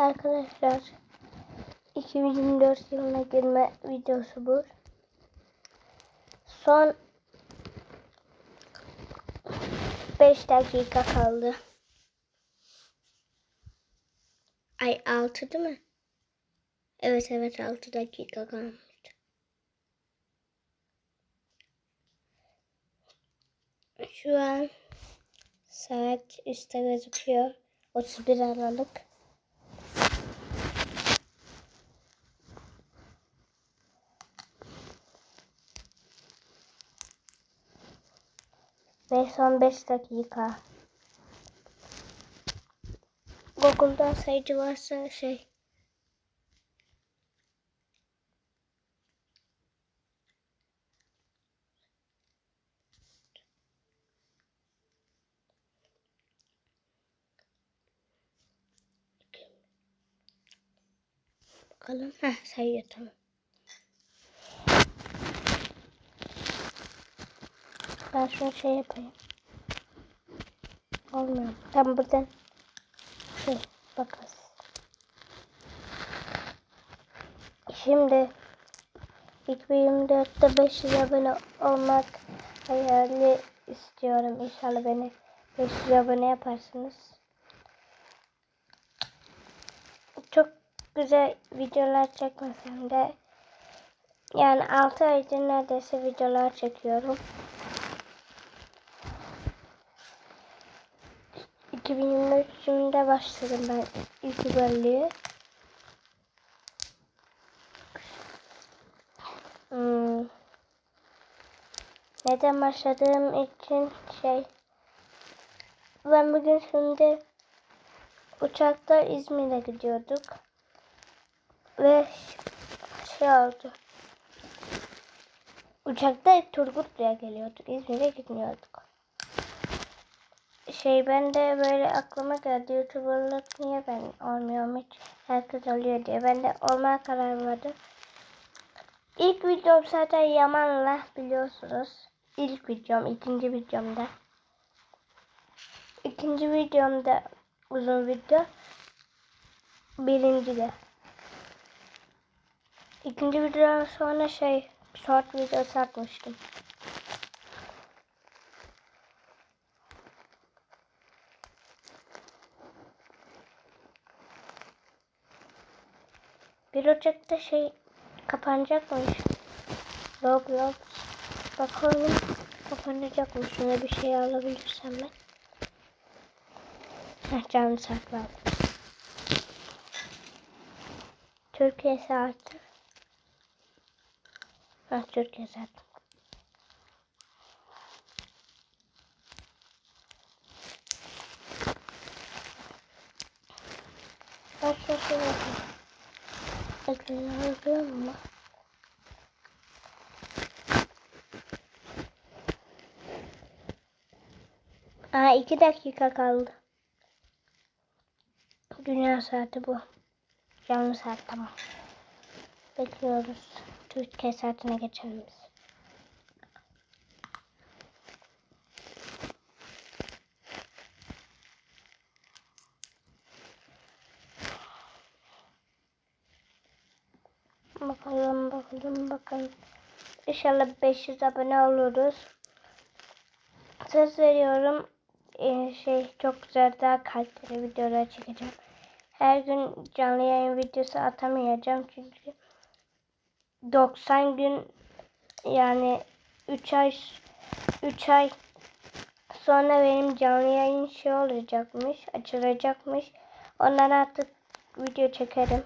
Arkadaşlar 2024 yılına girme videosu bu. Son 5 dakika kaldı. Ay 6 değil mi? Evet evet 6 dakika kalmış. Şu an saat üstte gözüküyor. 31 Aralık. Ve son 5 dakika. Google'da sayıcı varsa şey Bakalım. Heh sayıyor tamam. Ben şunu şey yapayım. Olmuyor. Tam buradan şey bakarız. Şimdi 2024'te 500 abone olmak hayali istiyorum. İnşallah beni 500 abone yaparsınız. Çok güzel videolar çekmesem de yani 6 aydır neredeyse videolar çekiyorum. 2023 yılında başladım ben YouTuber'lığı. Hmm. Neden başladığım için şey ben bugün şimdi uçakta İzmir'e gidiyorduk ve şey oldu uçakta Turgutlu'ya geliyorduk İzmir'e gitmiyorduk şey ben de böyle aklıma geldi YouTuber'lık niye ben olmuyorum hiç herkes oluyor diye ben de olmaya karar verdim İlk videom zaten Yaman'la biliyorsunuz. İlk videom, ikinci videomda. İkinci videomda uzun video. Birinci de. İkinci videodan sonra şey short video satmıştım. Bir Ocak'ta şey kapanacakmış. Roblox. Bakalım kapanacakmış. Şuna bir şey alabilirsem ben. Heh, canlı var. Türkiye saati. Ha Türkiye saati. Şu şey yapayım. Ekranı yapıyor mu? Aa iki dakika kaldı. Dünya saati bu. Canlı saat tamam. Bekliyoruz. Türkiye saatine geçelim biz. Bakalım bakalım bakalım. İnşallah 500 abone oluruz. Söz veriyorum. Ee, şey çok güzel daha kaliteli videolar çekeceğim. Her gün canlı yayın videosu atamayacağım çünkü 90 gün yani 3 ay 3 ay sonra benim canlı yayın şey olacakmış, açılacakmış. Ondan artık video çekerim.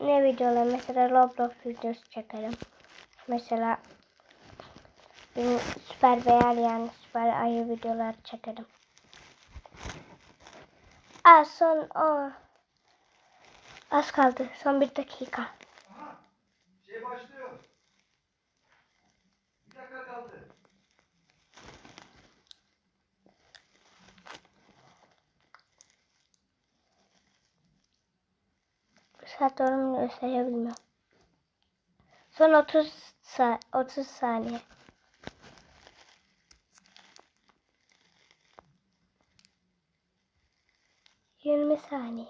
Ne videolar? Mesela Roblox videosu çekerim. Mesela süper beğer yani süper ayı videolar çekerim. Aa son o. Az kaldı. Son bir dakika. Şey başlıyor. platformunu gösterebilmiyorum. Son 30 sa 30 saniye. Yirmi saniye.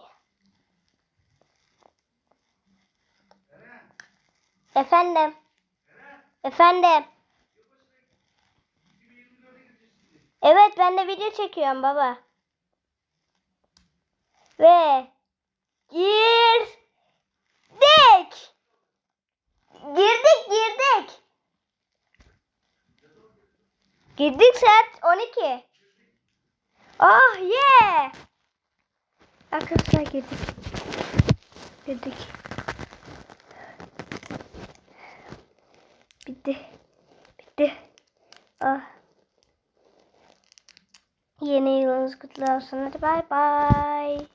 Efendim. Efendim. Evet ben de video çekiyorum baba. Ve gir girdik. Girdik girdik. Girdik saat 12. Oh yeah. Arkadaşlar girdik. Girdik. Bitti. Bitti. Ah. Yeni yılınız kutlu olsun. Hadi bay bay.